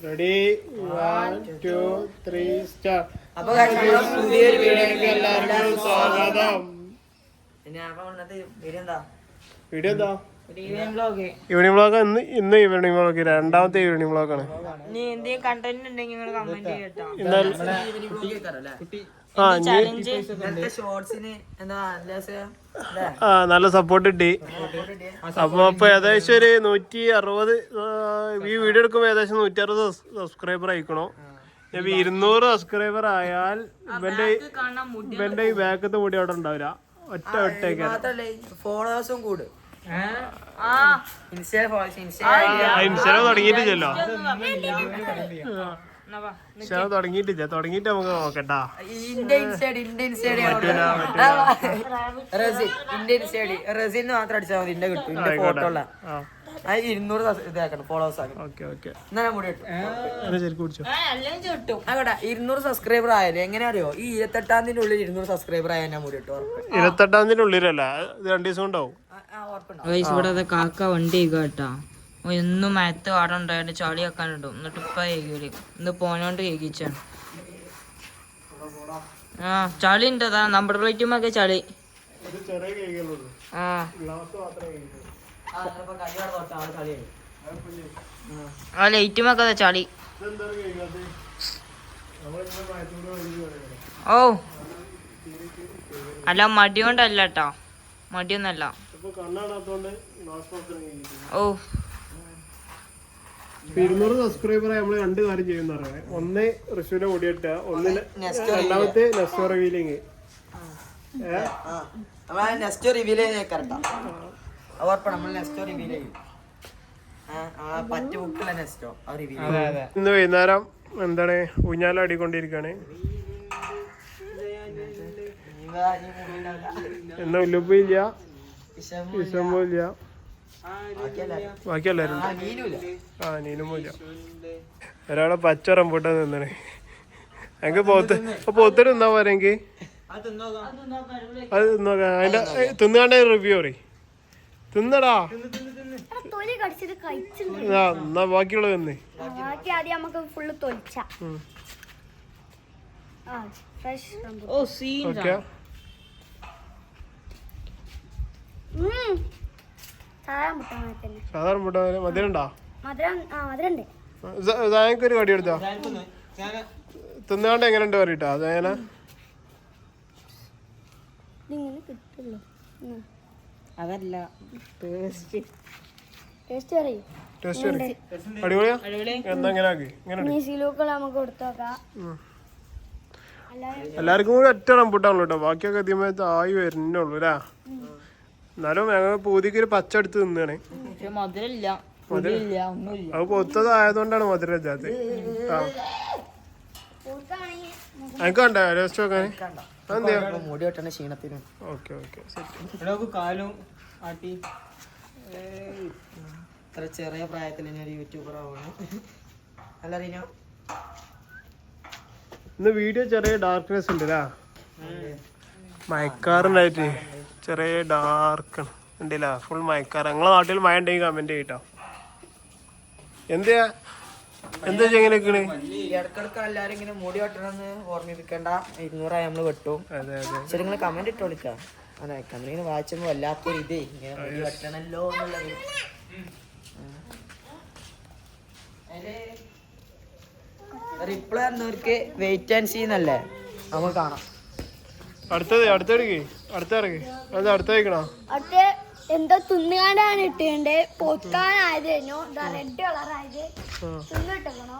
Ready one two three start അപ്പൊ guys, പുതിയൊരു വീഡിയോയിലേക്ക് എല്ലാവർക്കും സ്വാഗതം. വീഡിയോ എന്താ? ഈവനിങ് വ്ളോഗ് ഇന്ന് ഇന്ന് ഈവനിങ് വ്ളോഗ് രണ്ടാമത്തെ ഈവനിങ് വ്ളോഗാണ് നീ ആ നല്ല അല്ലേ? ആ നല്ല സപ്പോർട്ട് കിട്ടി. അപ്പൊ അപ്പൊ ഏകദേശം ഒരു നൂറ്റി അറുപത് ഈ വീഡിയോ എടുക്കുമ്പോ ഏകദേശം നൂറ്റി അറുപത് സബ്സ്ക്രൈബർ ആയിക്കണോ. ഇരുന്നൂറ് സബ്സ്ക്രൈബർ ആയാൽ ഇവന്റെ ഇവന്റെ ഈ ബാക്കത്തെ കൂടി അവിടെ ഉണ്ടാവില്ല. ഒറ്റ ഒറ്റയ്ക്ക്. ഫോളോവേഴ്സും കൂടും. ഇൻസ്റ്റ ഫോളോവേഴ്സ് ഇൻസ്റ്റ ഇൻസ്റ്റാ തുടങ്ങിയിട്ടില്ലല്ലോ. തുടങ്ങിയിട്ടില്ല. നമുക്ക് നോക്കട്ടാ. ഇന്റെ ഇൻസ്റ്റഡി ഇന്റെ ഇൻസ്റ്റഡി റസി ഇന്റെ ഇൻസ്റ്റഡി റസിന്ന് മാത്രം അടിച്ചാൽ മതി ഇന്റെ കിട്ടും ഇന്റെ ഫോട്ടോ ഉള്ള. ഇരുന്നൂറ് ഇതാക്കണം ഫോളോവേഴ്സ് ആക്കണം. അങ്ങനെ സബ്സ്ക്രൈബർ ആയാലും എങ്ങനെ അറിയോ ഈ ഇരുപത്തെട്ടാം തീയതി ഉള്ളിൽ ഇരുന്നൂറ് സബ്സ്ക്രൈബർ ആയാൽ ഞാൻ മുടി കിട്ടും ഇരുപത്തെട്ടാം തീയതി ഉള്ളിലല്ല ഇത് രണ്ടു ദിവസം ഉണ്ടാവും ഇവിടെ കാക്ക വണ്ടി കേട്ടാ. എന്നും മയത്ത് വാടം ഉണ്ടായിട്ട് ചളി വെക്കാനിടും എന്നിട്ട് ഇപ്പൊ കേൾക്കൂല ഇന്ന് പോനോണ്ട് കേൾക്കിച്ചാണ് ആ ചളി ഉണ്ട് അതാ. നമ്പർ പ്ലേറ്റുമൊക്കെ ചളി. ആ. ആ ലൈറ്റുമൊക്കെ അതാ ചളി. ഓ. അല്ല മടി കൊണ്ടല്ല കേട്ടോ മടിയൊന്നല്ല ഓ. ഇരുന്നൂറ് സബ്സ്ക്രൈബർ നമ്മൾ രണ്ട് കാര്യം ചെയ്യുന്ന പറയാം ഒന്ന് ഋഷുവിനെ ഓടിയിട്ട ഒന്നിന് രണ്ടാമത്തെ നെസ്റ്റോ റിവീലിങ് ആ നമ്മളെ നെക്സ്റ്റ് റിവീൽ കറക്റ്റാ. ഉറപ്പാണ് നമ്മൾ ചെയ്യും. ഇന്ന് വൈകുന്നേരം എന്താണ് ഊഞ്ഞാല ആടിക്കൊണ്ടിരിക്കുകയാണ് ഇന്ന് ഉല്ലുപ്പില്ല ഇല്ല. ആ ഒരാളെ പച്ച റംബൂട്ടാൻ നിന്നാണ്. എനിക്ക് പോത്ത് പോത്തിന് തിന്നാ പോരെങ്കിൽ അത് തിന്നോക്കാം അതിന്റെ തിന്നാണ്ട റിവ്യൂ പറയും. തിന്നടാ. ആ എന്നാ ബാക്കിയുള്ള തിന്നേ. ബാക്കി ആദ്യം നമുക്ക് ഫുള്ള് തൊലിച്ച. ആ ഫ്രഷ് ഓ സീൻ ഓക്കെ. മുട്ട സാധാരണ റംബൂട്ടാൻ മധുരം ഉണ്ടോ മധുരം ആ മധുരണ്ട് സായക്ക് ഒരു കടി എടുത്തോ? തിന്നാണ്ട് എങ്ങനെയുണ്ട് പറയട്ടോ അതങ്ങനെ? എല്ലാര്ക്കും അതല്ല ടേസ്റ്റ് ടേസ്റ്റ് പറയും. അടിപൊളിയാ? ഇങ്ങനെ ആക്കി? നമുക്ക് എല്ലാവർക്കും കൂടി ഒറ്റ റംബൂട്ടാണല്ലോ കേട്ടോ. ബാക്കിയൊക്കെ അധികമായിട്ട് ആയി വരുന്നുള്ളൂ അല്ലേ? എന്നാലും ഞങ്ങൾ പൂതിക്ക് ഒരു പച്ച എടുത്ത് തിന്നാണ്. മധുരമില്ല. അത് പൊത്തതായതുകൊണ്ടാണ് മധുര ഇല്ലാത്ത ആ. എനിക്ക് കണ്ടോ ടേസ്റ്റ് നോക്കാൻ അതെന്താ മുടി വെട്ടണ ക്ഷീണത്തിന്. ഓക്കെ ഓക്കെ സെറ്റ് കാലും ആട്ടി. ഇത്ര ചെറിയ പ്രായത്തിൽ യൂട്യൂബർ ആവാണ്. അല്ല റീനോ ഇന്ന് വീഡിയോ ചെറിയ ഡാർക്ക്നെസ് ഉണ്ട് അല്ലേ മയക്കാറുണ്ടായിട്ട് ചെറിയ ഡാർക്ക് ഉണ്ടല്ല ഫുൾ മയക്കാറ്. നിങ്ങളെ നാട്ടിൽ മഴ ഉണ്ടെങ്കിൽ കമന്റ് ചെയ്യട്ടോ എന്തിയാ എന്താ ഇങ്ങനെ ഇടക്കിടക്ക് എല്ലാരും ഇങ്ങനെ മുടി വെട്ടണമെന്ന് ഓർമ്മിപ്പിക്കണ്ട. ഇരുന്നൂറായി നമ്മൾ വെട്ടും. അതെ അതെ. ശരി നിങ്ങൾ കമന്റ് ഇട്ട് വിളിക്കാം. അതെ കമന്റ് ഇങ്ങനെ വായിച്ചപ്പോ വല്ലാത്തൊരു ഇതേ. ഇങ്ങനെ മുടി വെട്ടണല്ലോ എന്നുള്ളത്. റിപ്ലൈ തന്നവർക്ക് വെയിറ്റ് ആൻഡ് സീന്നല്ലേ നമ്മൾ നമുക്ക് കാണാം. അടുത്തത് അടുത്തെടുക്ക്. അടുത്ത ഇറങ്ങി അത് അടുത്ത വയ്ക്കണോ അടുത്ത എന്തോ തിന്നുകാണ്ടാണ് ഇട്ടേണ്ടത് പൊത്താനായത് കഴിഞ്ഞു റെഡ് കളറായത് തിന്നിട്ടേക്കണോ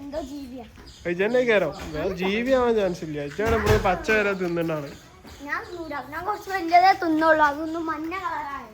എന്തോ ജീവിയാ. ഇജന്നെ കയറാം വേറെ ജീവി ആവാൻ ചാൻസ് ഇല്ല ഇച്ചാണ് ഇപ്പോൾ പച്ച വരെ തിന്നണ്ടാണ് ഞാൻ കുറച്ച് വലിയതേ തിന്നുള്ളൂ. അതൊന്നും മഞ്ഞ കളറാണ്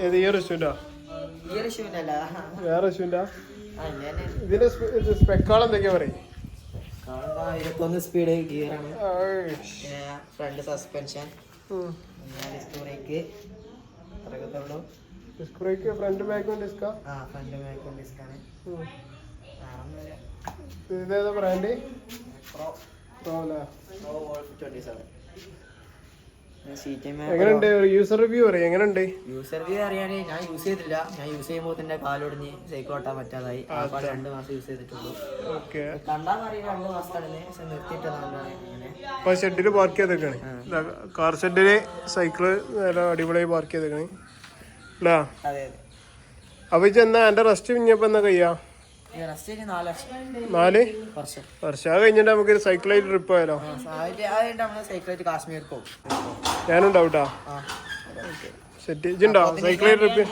ഏത് ഈ ഷൂനല്ല വേറെ ഞാൻ ഇതിന്റെ സ്പെക്കാൾ എന്തൊക്കെയാ പറയും? ഇരുപത്തൊന്ന് സ്പീഡ് ഗിയറാണ് ഫ്രണ്ട് സസ്പെൻഷൻ ഡിസ്കോറേക്ക് ഇറങ്ങത്തുള്ളൂ ഡിസ്ക് ഫ്രണ്ട് ബാക്കും ഡിസ്കാ ആ? ഫ്രണ്ട് ബാക്കും ഡിസ്കാണ് ഇതേതാ ബ്രാൻഡ് പ്രോ പ്രോ അല്ലേ? പ്രോ വോൾഫ് ട്വന്റി സെവൻ എങ്ങനെയുണ്ട് യൂസർ റിവ്യൂ അറിയാം? എങ്ങനെയുണ്ട് യൂസർ റിവ്യൂ അറിയാനേ ഞാൻ യൂസ് ചെയ്തില്ല ഞാൻ യൂസ് ചെയ്യുമ്പോൾ തന്നെ കാലൊടിഞ്ഞ് സൈക്കിൾ ഓട്ടാൻ പറ്റാതായി. അപ്പോൾ രണ്ട് മാസം യൂസ് ചെയ്തിട്ടുള്ളൂ. ഓക്കെ കണ്ടാൽ അറിയാം രണ്ട് മാസം കഴിഞ്ഞ് പക്ഷെ നിർത്തിയിട്ടതാണ് ഇപ്പൊ ഷെഡിൽ പാർക്ക് ചെയ്തേക്കാണ്. കാർ ഷെഡിൽ സൈക്കിൾ നല്ല അടിപൊളിയായി പാർക്ക് ചെയ്തേക്കണ്. അല്ലേ അതെ അപ്പൊ എന്നാ എന്റെ റെസ്റ്റ് പിഞ്ഞപ്പോ എന്നാ കഴിഞ്ഞ് നാല് വർഷം. അത് കഴിഞ്ഞിട്ട് നമുക്ക് സൈക്കിളായിട്ട് ട്രിപ്പ് പോയാലോ? സൈക്കിളായിട്ട് കാശ്മീർ പോകും. ഞാനുണ്ടാവൂട്ടാ ഡൗട്ടാ സെറ്റ് ഇജുണ്ടോ സൈക്കിൾ ട്രിപ്പ്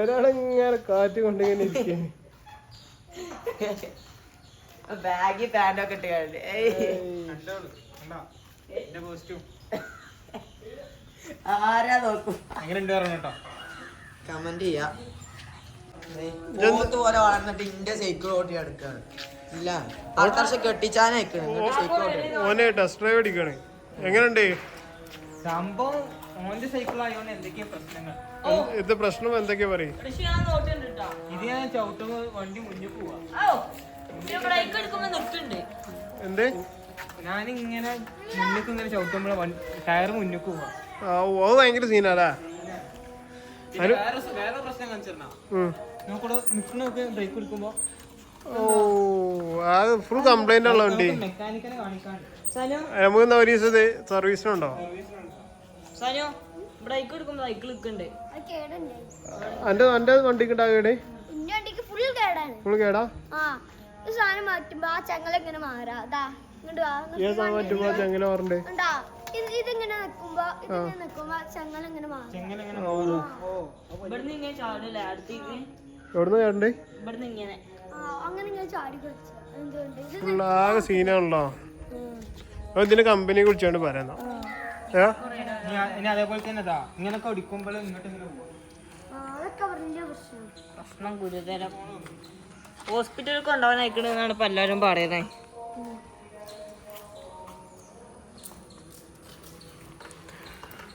ഒരാളിങ്ങനെ കാറ്റ് കൊണ്ടിങ്ങനെ ഇരിക്കും ബാഗി പാന്റൊക്കെ ഇട്ട് ആരാ നോക്കും? അങ്ങനെ ഉണ്ട് കേട്ടോ. കമന്റ് ചെയ്യാ. പോത്ത് പോലെ വളർന്നിട്ട് ഇന്റെ സൈക്കിൾ ഓട്ടി എടുക്കാണ് ഇല്ല. ആൾക്കാർ കെട്ടിച്ചാനയക്കണം. സൈക്കിൾ ഓട്ടി ഓനെ ടെസ്റ്റ് ഡ്രൈവ് അടിക്കാണ്. എങ്ങനെയുണ്ട്? സംഭവം ഓന്റെ സൈക്കിൾ ആയതുകൊണ്ട് എന്തൊക്കെയാ പ്രശ്നങ്ങൾ? ഇത് പ്രശ്നം എന്തൊക്കെയാ പറയും? ഇത് ഞാൻ ചവിട്ടുമ്പോ വണ്ടി മുന്നിൽ പോവാ. ഓ. ബ്രേക്ക് എടുക്കുമ്പോ നിൽക്കുന്നുണ്ട് എന്ത്? ഞാനിങ്ങനെ മുന്നിക്ക് ഇങ്ങനെ ചവിട്ടുമ്പോ വണ്ടി ടയർ മുന്നിൽ പോവാ. അത് ഭയങ്കര സീനാടാ. വേറെ പ്രശ്നം കാണിച്ചിരുന്നാ? നോക്കൂടെ നിൽക്കുന്നൊക്കെ ബ്രേക്ക് എടുക്കുമ്പോ ഓ അത് ഫുൾ കംപ്ലൈന്റ് ഉള്ള വണ്ടി. മെക്കാനിക്കനെ കാണിക്കാൻ സനു നമുക്ക് ഒരു ദിവസം സർവീസിനുണ്ടോ? സനു ബ്രേക്ക് എടുക്കുമ്പോ സൈക്കിൾ നിൽക്കുന്നുണ്ട്. അത് കേടല്ലേ എന്റെ എന്റെ വണ്ടിക്ക് ഉണ്ടാകേടെ ഫുൾ കേടാണ്. ഫുൾ കേടാ? ആ ഈ സാധനം മാറ്റുമ്പോ ആ ചങ്ങല ഇങ്ങനെ ഇതിങ്ങനെ നിക്കുമ്പോ ഇതിങ്ങനെ നിക്കുമ്പോ ചങ്ങല ഇങ്ങനെ മാറും. എവിടുന്ന് അങ്ങനെ ഇങ്ങനെ ചാടി കളിച്ച. എന്തുകൊണ്ട്? ആകെ സീനാണല്ലോ ഇതിന്റെ കമ്പനിയെ കുറിച്ചാണ് പറയുന്നത്. ഏ? ഇനി- ഇനി അതേപോലെ തന്നെ ഇങ്ങനൊക്കെ ഒടിക്കുമ്പോൾ പ്രശ്നം. ഗുരുതരം ഹോസ്പിറ്റലിൽ കൊണ്ടുപോകാൻ അയക്കണെന്നാണ് ഇപ്പൊ എല്ലാരും പറയുന്നത്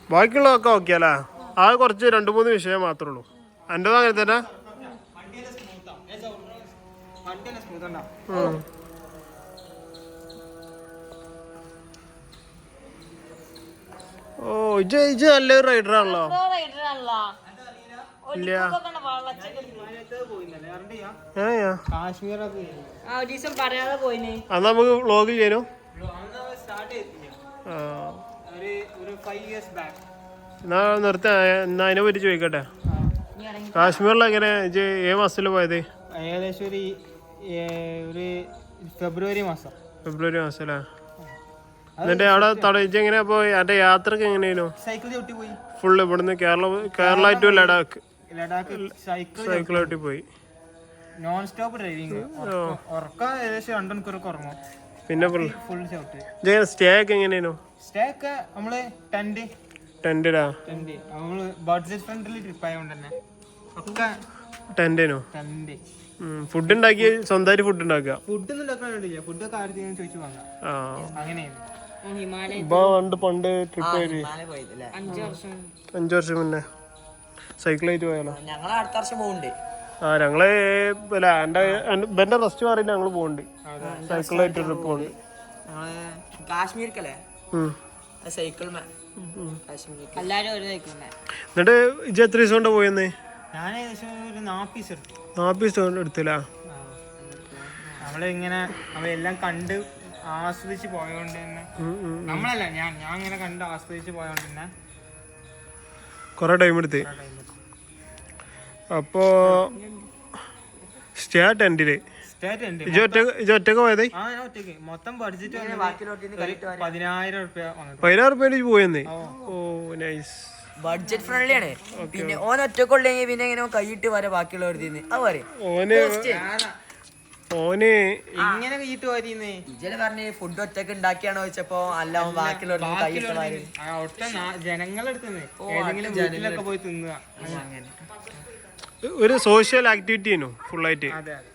ബാക്കിയുള്ളതൊക്കെ ഓക്കെ അല്ലേ? ആ കുറച്ച് രണ്ട് മൂന്ന് വിഷയം മാത്രമേ ഉള്ളൂ. എന്റെ അങ്ങനെ തന്നെ? ഇജ് ഇജ് നല്ലൊരു റൈഡറാണല്ലോ ഇല്ല. പോയിന്നല്ലേ അറിയണ്ട ചെയ്യാം ഏ ആ. കാശ്മീരൊക്കെ ആ പറയാതെ പോയിന്. അന്ന് നമുക്ക് വ്ളോഗ് ചെയ്യാനോ? അന്ന് സ്റ്റാർട്ട് ചെയ്തില്ല ആ. ഒരു ഒരു ഇയേഴ്സ് ബാക്ക് എന്നാ നിർത്ത എന്നാ അതിനെ പറ്റി ചോദിക്കട്ടെ. കാശ്മീരിൽ എങ്ങനെ ഇജ് ഏ മാസത്തിൽ പോയത്? ഏകദേശം ഒരു ഫെബ്രുവരി മാസം ഫെബ്രുവരി മാസം. അല്ലേ മാസത്തിലാ? എന്നിട്ട് അവിടെ തടയിച്ച് എങ്ങനെ പോയി? അന്റെ യാത്രയ്ക്ക് എങ്ങനെയായിരുന്നു? സൈക്കിൾ ചവിട്ടി പോയി. ഫുള്ള് ഇവിടുന്ന് കേരള കേരള ടു ലഡാക്ക്. ലഡാക്ക് സൈക്കിൾ ചവിട്ടി പോയി. നോൺ സ്റ്റോപ്പ് ഡ്രൈവിംഗ് ഉറക്കം ഏകദേശം രണ്ട് മണിക്കൂറൊക്കെ ഉറങ്ങും. പിന്നെ ഫുൾ ചവിട്ട്. സ്റ്റേ ഒക്കെ എങ്ങനെയായിരുന്നു? സ്റ്റേ ഒക്കെ നമ്മൾ ടെന്റ് ടെന്റിലാ ടെന്റ് നമ്മൾ ബഡ്ജറ്റ് ഫ്രണ്ട്ലി ട്രിപ്പ് ആയതുകൊണ്ട് തന്നെ. ഒക്കെ ടെന്റിനോ ടെന്റ് ഫുഡ് ഉണ്ടാക്കി സ്വന്തമായിട്ട് ഫുഡ് ഉണ്ടാക്കുക? ഫുഡ് ഒന്നും ഉണ്ടാക്കാൻ വേണ്ടിയില്ല ഫുഡൊക്കെ ആദ്യം ചോദിച്ചു വാങ്ങാം. ആ. അങ്ങനെയായിരുന്നു. ഹിമാലയ പണ്ട് പണ്ട് ട്രിപ്പ് പോയി അഞ്ചു വർഷം മുന്നേ. സൈക്കിൾ സൈക്കിളായിട്ട് പോയാലോ? ഞങ്ങൾ അടുത്ത വർഷം പോകുന്നുണ്ട് ആ ഞങ്ങൾ എന്റെ എന്റെ റെസ്റ്റ് മാറിയിട്ട് ഞങ്ങൾ പോകുന്നുണ്ട് സൈക്കിളായിട്ട് ട്രിപ്പ് പോകുന്നുണ്ട് ഞങ്ങൾ കാശ്മീർക്കല്ലേ? ഉം. സൈക്കിൾ ആയിട്ട് ട്രിപ്പ് ഒരു സൈക്കിളുണ്ട് എന്നിട്ട് ഇജ് എത്ര ദിവസം കൊണ്ട് പോയെന്ന്? ഞാൻ ഏകദേശം ഒരു നാപ്പീസ് എടുത്തില്ല? നമ്മളിങ്ങനെ അവയെല്ലാം കണ്ട് ആസ്വദിച്ച് പോയോണ്ട് തന്നെ. നമ്മളല്ല ഞാൻ ഞാൻ ഇങ്ങനെ കണ്ട് ആസ്വദിച്ച് പോയോണ്ട് തന്നെ. കുറെ ടൈം എടുത്ത്. അപ്പോ സ്റ്റേ ഒറ്റ ഇജ് ഒറ്റയ്ക്ക് പോയത്? മൊത്തം ബഡ്ജറ്റ് പതിനായിരം റുപ്യ പതിനാറ് റുപ്യ പോയെന്ന്? ഓ. നൈസ് ബഡ്ജറ്റ് ഫ്രണ്ട്ലി ആണ്. പിന്നെ ഓൻ ഒറ്റക്കൊള്ളെങ്കിൽ പിന്നെ ഇങ്ങനെ കൈയിട്ട് വരെ ബാക്കിയുള്ളവർ തിന്ന് അത് പറയും. ഓന് ഇങ്ങനെ കൈയിട്ട് പോയിരുന്നേ ഇജൽ പറഞ്ഞ് ഫുഡ് ഒറ്റയ്ക്ക് ഉണ്ടാക്കിയാണോ വെച്ചപ്പോ അല്ല അവൻ ബാക്കിയുള്ള പോയി തിന്നുക. ഒരു സോഷ്യൽ ആക്ടിവിറ്റി ആയിരുന്നു ഫുള്ളായിട്ട് അതെ അതെ.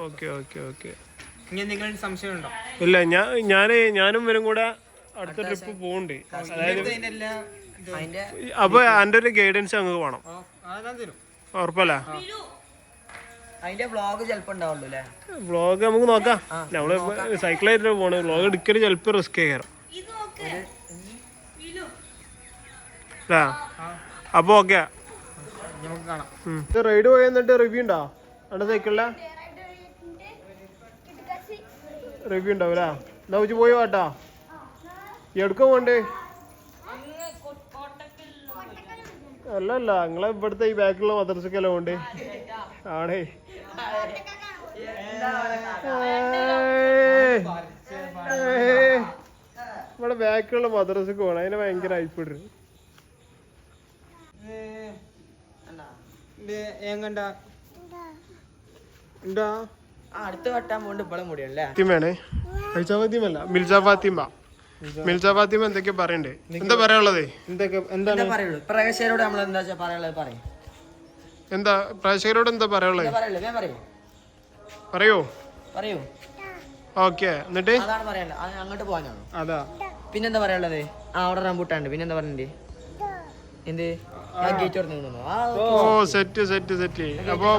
Okay okay okay. ഇല്ല ഞാൻ ഞാൻ ഞാനും വരും കൂടെ അടുത്ത ട്രിപ്പ് പോകണ്ട് അതായത് അപ്പൊ എന്റെ ഒരു ഗൈഡൻസ് അങ്ങ് വേണം. ഉറപ്പല്ല? അതിന്റെ വ്ളോഗ് ചിലപ്പോ ഉണ്ടാവുള്ളൂ അല്ലേ? വ്ളോഗ് നമുക്ക് നോക്കാം. നമ്മൾ സൈക്കിളായിട്ട് പോണ് വ്ളോഗ് എടുക്കൽ ചിലപ്പോ റിസ്ക് കയറും അപ്പൊ ഓക്കെ നമുക്ക് കാണാം. റൈഡ് പോയി എന്നിട്ട് റിവ്യൂ ഉണ്ടോ? അവിടെ സൈക്കിളിലെ റിവ്യൂ ഉണ്ടാവൂല എന്നാ ഉച്ച പോയി വാട്ടാ. എടുക്കാൻ പോണ്ടേ അല്ല അല്ല നിങ്ങളെ ഇവിടുത്തെ ഈ ബാക്കിലുള്ള മദ്രസക്കല്ല പോണ്ടേ ആണേ. ഇവിടെ ബാക്കിലുള്ള മദ്രസക്ക് പോണം. അതിനെ ഭയങ്കര അയപ്പിടും എങ്ങണ്ട ഉണ്ടാ അടുത്ത വട്ടാൻ പോണ്ട് ഇപ്പോഴും മുടിയല്ലേ ഫാത്തിമയാണേ ഫൈസ ഫാത്തിമല്ല. മിൽസ ഫാത്തിമ. മിൽസ ഫാത്തിമ എന്തൊക്കെ പറയണ്ടേ? എന്താ പറയാനുള്ളതേ? എന്തൊക്കെ എന്താ എന്താണ് പറയുള്ളൂ? പ്രേക്ഷകരോട് നമ്മൾ എന്താ പറയാനുള്ളത് പറയും. എന്താ പ്രേക്ഷകരോട് എന്താ പറയാനുള്ളത്? എന്താ പറയുള്ളൂ ഞാൻ പറയൂ. പറയോ. പറയൂ. ഓക്കെ എന്നിട്ട്? അതാണ് പറയാനുള്ളത്. അത് അങ്ങോട്ട് പോകാനാണോ അതാ. പിന്നെന്താ പറയാനുള്ളത്? ആ അവിടെ റംബൂട്ടാണ്ട് പിന്നെന്താ പറഞ്ഞേ എന്ത്? ഓ സെറ്റ് സെറ്റ് സെറ്റ് അപ്പൊ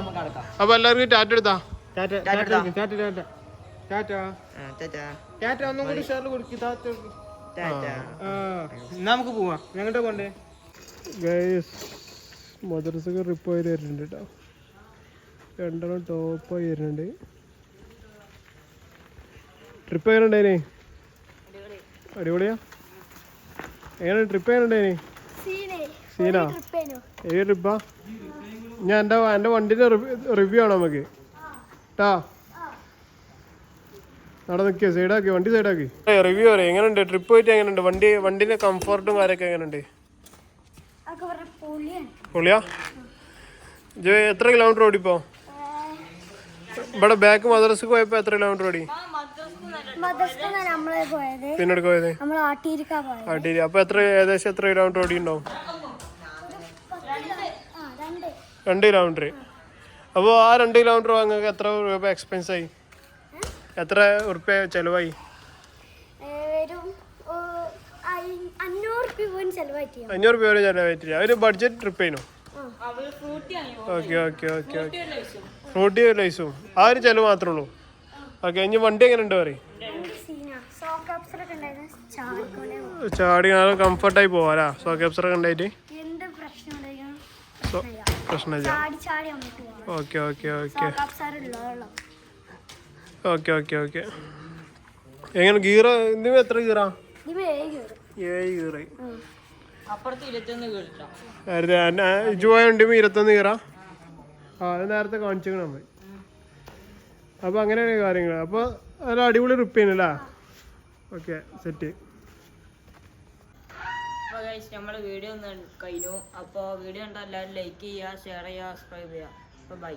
അപ്പൊ എല്ലാവർക്കും ടാറ്റ എടുത്താ? ടാറ്റ ടാറ്റ ടാറ്റ ടാറ്റ ടാറ്റ. ടാറ്റ. ആ, ടാറ്റ. ഒന്നും കൂടി ഷെയർ കൊടുക്ക് ടാറ്റ. ആ, എന്നാ നമുക്ക് പോവാം. ഞങ്ങളുടെ പോണ്ടേ ഗൈസ് മദ്രസക്ക് റിപ്പ് ആയി തരുന്നുണ്ട് കേട്ടോ രണ്ടെണ്ണം ടോപ്പായി വരുന്നുണ്ട്. ട്രിപ്പ് എങ്ങനെയുണ്ടായിന്? അടിപൊളിയാ. എങ്ങനെ ട്രിപ്പ് എങ്ങനെയുണ്ടായിന്? സീനേ. ഏത് ട്രിപ്പാ ഞാൻ എന്റെ എന്റെ വണ്ടിന്റെ റിവ്യൂ ആണ് നമുക്ക്. ട്ടാ. അവിടെ നിൽക്കുക സൈഡാക്കി വണ്ടി സൈഡാക്കി റിവ്യൂ പറയാം. എങ്ങനെയുണ്ട്? ട്രിപ്പ് പോയിട്ട് എങ്ങനെയുണ്ട്? വണ്ടി വണ്ടിന്റെ കംഫർട്ടും കാര്യമൊക്കെ എങ്ങനെയുണ്ട്? പൊളിയാ ജോ എത്ര കിലോമീറ്റർ ഓടിപ്പോ ഇവിടെ ബാക്ക് മദ്രസക്ക് പോയപ്പോ എത്ര കിലോമീറ്റർ ഓടി? മദ്രസ പിന്നീട് പോയത്? ആട്ടിരി അപ്പൊ എത്ര ഏകദേശം എത്ര കിലോമീറ്റർ ഓടി ഉണ്ടാവും രണ്ട് കിലോമീറ്റർ. അപ്പോൾ ആ രണ്ട് കിലോമീറ്റർ വാങ്ങുക എത്ര രൂപ എക്സ്പെൻസ് ആയി? എത്ര ഉറുപ്പ്യ ചെലവായി ഏ, വരും ഓ, അയ്- അഞ്ഞൂറ് രൂപ വരെ ചെലവായിട്ട് അഞ്ഞൂറ് രൂപ വരെ ചെലവായിട്ടില്ല ഒരു ബഡ്ജറ്റ് ട്രിപ്പ് ചെയ്യുന്നു okay okay okay okay. Frooti ലൈസും ആ ഒരു ചെലവ് മാത്രമേ ഉള്ളൂ. ഓക്കെ ഇനി വണ്ടി എങ്ങനെ ഉണ്ട് പറയും. ചാടി നല്ല കംഫർട്ടായി പോവാലാ സോ ക്യാപ്സറൊക്കെ ഉണ്ടായിട്ട്? എന്ത് പ്രശ്നം പ്രശ്നമില്ല. ചാടി ചാടി നമുക്ക് പോകാം ഓക്കെ ഓക്കെ ഓക്കെ. സോക്ക് അപ്സർ ഉള്ളതുള്ളൂ ഓക്കെ ഓക്കെ ഓക്കെ. എങ്ങനെ ഗീറ ഇതിന് എത്ര ഗീറാ? ഏഴ് ഗീറ്. അപ്പുറത്ത് ഇരുപത്തൊന്ന് ഇരുപത്തൊന്ന് ആ അത് നേരത്തെ കാണിച്ചിരിക്കണം നമ്മൾ അപ്പോൾ അങ്ങനെയാണ് കാര്യങ്ങൾ അപ്പോൾ നല്ല അടിപൊളി റിപ്പ് ചെയ്യുന്നല്ലേ ഓക്കെ സെറ്റ് അപ്പോൾ ഗൈസ് നമ്മൾ വീഡിയോ ഒന്ന് കഴിഞ്ഞു അപ്പോൾ വീഡിയോ കണ്ടാൽ എല്ലാവരും ലൈക്ക് ചെയ്യുക ഷെയർ ചെയ്യുക സബ്സ്ക്രൈബ് ചെയ്യുക. അപ്പോൾ ബൈ